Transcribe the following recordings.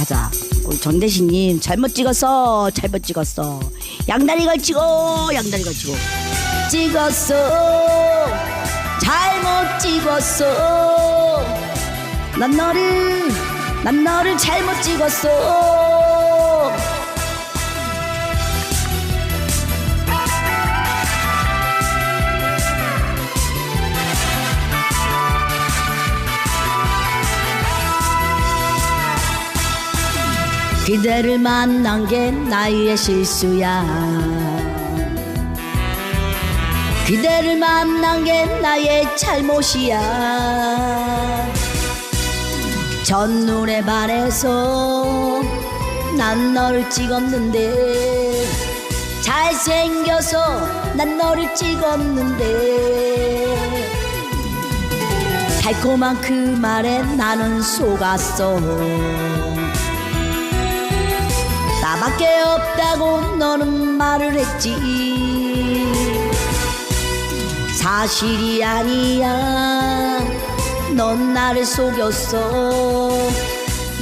가자. 전대신님 잘못 찍었어. 잘못 찍었어. 양다리 걸치고 양다리 걸치고 찍었어. 잘못 찍었어. 난 너를 난 너를 잘못 찍었어. 그대를 만난 게 나의 실수야. 그대를 만난 게 나의 잘못이야. 첫눈에 반해서 난 너를 찍었는데 잘생겨서 난 너를 찍었는데 달콤한 그 말에 나는 속았어 나밖에 없다고 너는 말을 했지. 사실이 아니야. 넌 나를 속였어.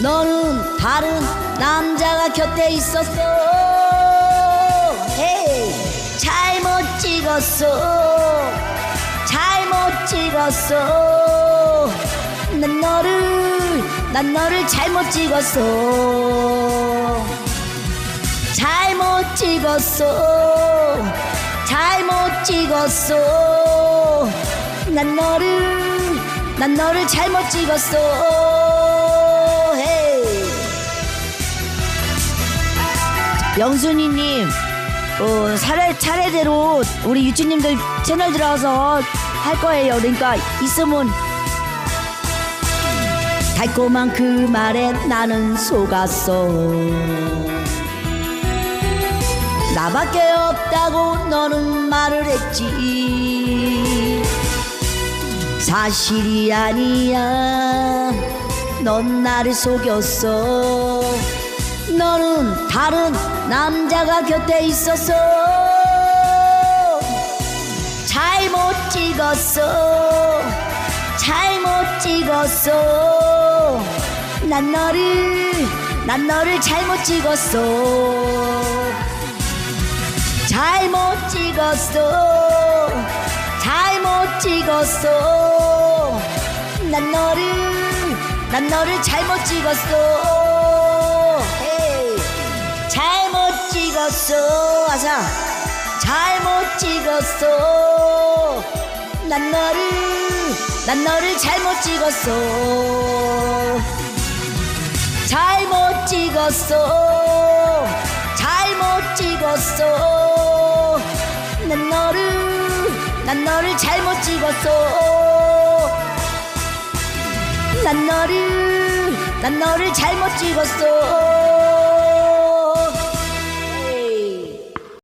너는 다른 남자가 곁에 있었어. 헤이 잘못 찍었어. 잘못 찍었어. 난 너를 난 너를 잘못 찍었어 잘못 찍었어. 잘못 찍었어. 난 너를 난 너를 잘못 찍었어. 영순이님 어, 차례, 차례대로 우리 유치님들 채널 들어가서 할 거예요. 그러니까 있으면 달콤한 그 말에 나는 속았어 나밖에 없다고 너는 말을 했지. 사실이 아니야. 넌 나를 속였어. 너는 다른 남자가 곁에 있었어. 잘못 찍었어. 잘못 찍었어. 난 너를 난 너를 잘못 찍었어 잘못 찍었어. 잘못 찍었어. 난 너를 난 너를 잘못 찍었어. 헤이. 잘못 찍었어. 아사. 잘못 찍었어. 난 너를 난 너를 잘못 찍었어. 잘못 찍었어. 잘못 찍었어 난 너를 난 너를 잘못 찍었어. 난 너를 난 너를 잘못 찍었어